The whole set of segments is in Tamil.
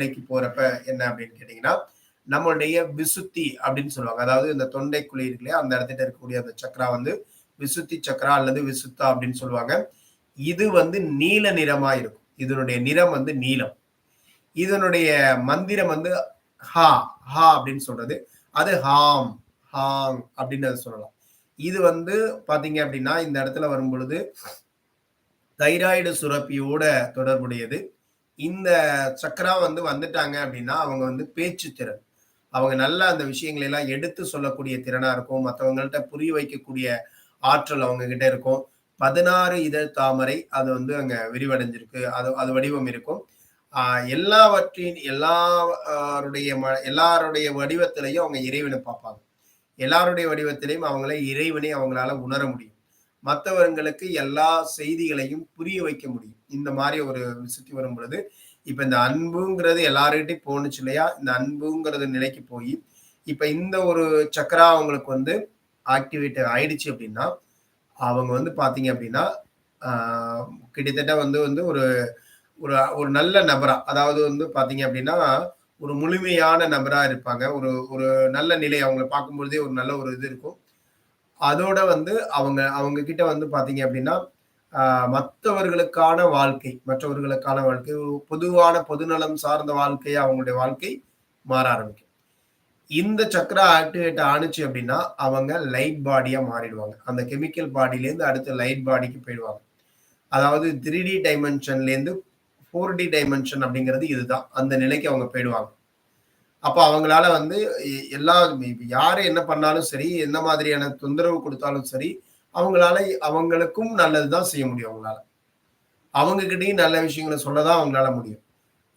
வேலைக்கு போறப்ப என்ன அப்படின்னு கேட்டீங்கன்னா நம்மளுடைய விசுத்தி அப்படின்னு சொல்லுவாங்க. அதாவது இந்த தொண்டை குழி இருக்குல்லையா அந்த இடத்துல இருக்கக்கூடிய அந்த சக்கரா வந்து விசுத்தி சக்கரா அல்லது விசுத்தா அப்படின்னு சொல்லுவாங்க. இது வந்து நீல நிறமா இருக்கும். இதனுடைய நிறம் வந்து நீலம். இதனுடைய மந்திரம் வந்து ஹா ஹா அப்படின்னு சொல்றது. அது ஹாம் ஹாங் அப்படின்னு அது சொல்லலாம். இது வந்து பாத்தீங்க அப்படின்னா இந்த இடத்துல வரும் பொழுது தைராய்டு சுரப்பியோட தொடர்புடையது. இந்த சக்கரா வந்து வந்துட்டாங்க அப்படின்னா அவங்க வந்து பேச்சு திறன். அவங்க நல்ல அந்த விஷயங்களை எல்லாம் எடுத்து சொல்லக்கூடிய திறனா இருக்கும். மற்றவங்கள்ட்ட புரிய வைக்கக்கூடிய ஆற்றல் அவங்க கிட்ட இருக்கும். பதினாறு இதழ் தாமரை அது வந்து அங்க விரிவடைஞ்சிருக்கு. அது அது வடிவம் இருக்கும். எல்லாவற்றின் எல்லாருடைய ம எல்லாருடைய வடிவத்திலையும் அவங்க இறைவனை பார்ப்பாங்க. எல்லாருடைய வடிவத்திலையும் அவங்கள இறைவனை அவங்களால உணர முடியும். மற்றவர்களுக்கு எல்லா செய்திகளையும் புரிய வைக்க முடியும். இந்த மாதிரி ஒரு சுத்தி வரும் பொழுது இப்ப இந்த அன்புங்கிறது எல்லாருக்கிட்டையும் போணுச்சு இல்லையா? இந்த அன்புங்கிறது நிலைக்கு போய் இப்ப இந்த ஒரு சக்கரா அவங்களுக்கு வந்து ஆக்டிவேட் ஆயிடுச்சு அப்படின்னா அவங்க வந்து பாத்தீங்க அப்படின்னா கிட்டத்தட்ட வந்து வந்து ஒரு ஒரு ஒரு நல்ல நபரா அதாவது வந்து பாத்தீங்க அப்படின்னா ஒரு முழுமையான நபரா இருப்பாங்க. ஒரு ஒரு நல்ல நிலை அவங்கள பார்க்கும்பொழுதே ஒரு நல்ல ஒரு இது இருக்கும். அதோட வந்து அவங்க அவங்க கிட்ட வந்து பாத்தீங்க அப்படின்னா மற்றவர்களுக்கான வாழ்க்கை மற்றவர்களுக்கான வாழ்க்கை ஒரு பொதுவான பொதுநலம் சார்ந்த வாழ்க்கை அவங்களுடைய வாழ்க்கை மாற ஆரம்பிக்கும். இந்த சக்கரா ஆக்டிவேட் ஆணுச்சு அப்படின்னா அவங்க லைட் பாடியா மாறிடுவாங்க. அந்த கெமிக்கல் பாடியிலேருந்து அடுத்த லைட் பாடிக்கு போயிடுவாங்க. அதாவது த்ரீ டி டைமென்ஷன்லேருந்து ஃபோர் டி டைமென்ஷன் அப்படிங்கிறது இதுதான். அந்த நிலைக்கு அவங்க போயிடுவாங்க. அப்போ அவங்களால வந்து எல்லா யாரு என்ன பண்ணாலும் சரி எந்த மாதிரியான தொந்தரவு கொடுத்தாலும் சரி அவங்களால அவங்களுக்கும் நல்லதுதான் செய்ய முடியும் அவங்களால. அவங்க கிட்டையும் நல்ல விஷயங்களை சொல்லதான் அவங்களால முடியும்.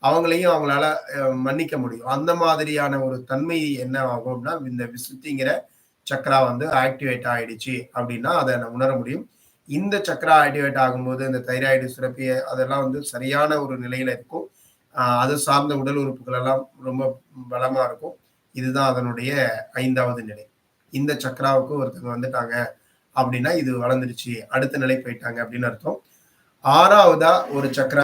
அவங்களையும் அவங்களால மன்னிக்க முடியும். அந்த மாதிரியான ஒரு தன்மை என்ன ஆகும் அப்படின்னா இந்த விசுத்திங்கிற சக்கரா வந்து ஆக்டிவேட் ஆயிடுச்சு அப்படின்னா அதை உணர முடியும். இந்த சக்கரா ஆக்டிவேட் ஆகும்போது இந்த தைராய்டு சுரப்பி அதெல்லாம் வந்து சரியான ஒரு நிலையில இருக்கும். அது சார்ந்த உடல் உறுப்புகள் எல்லாம் ரொம்ப பலமா இருக்கும். இதுதான் அதனுடைய ஐந்தாவது நிலை. இந்த சக்கராவுக்கு ஒருத்தங்க வந்துட்டாங்க அப்படின்னா இது வளர்ந்துருச்சு அடுத்த நிலை போயிட்டாங்க அப்படின்னு அர்த்தம். ஆறாவதா ஒரு சக்கரா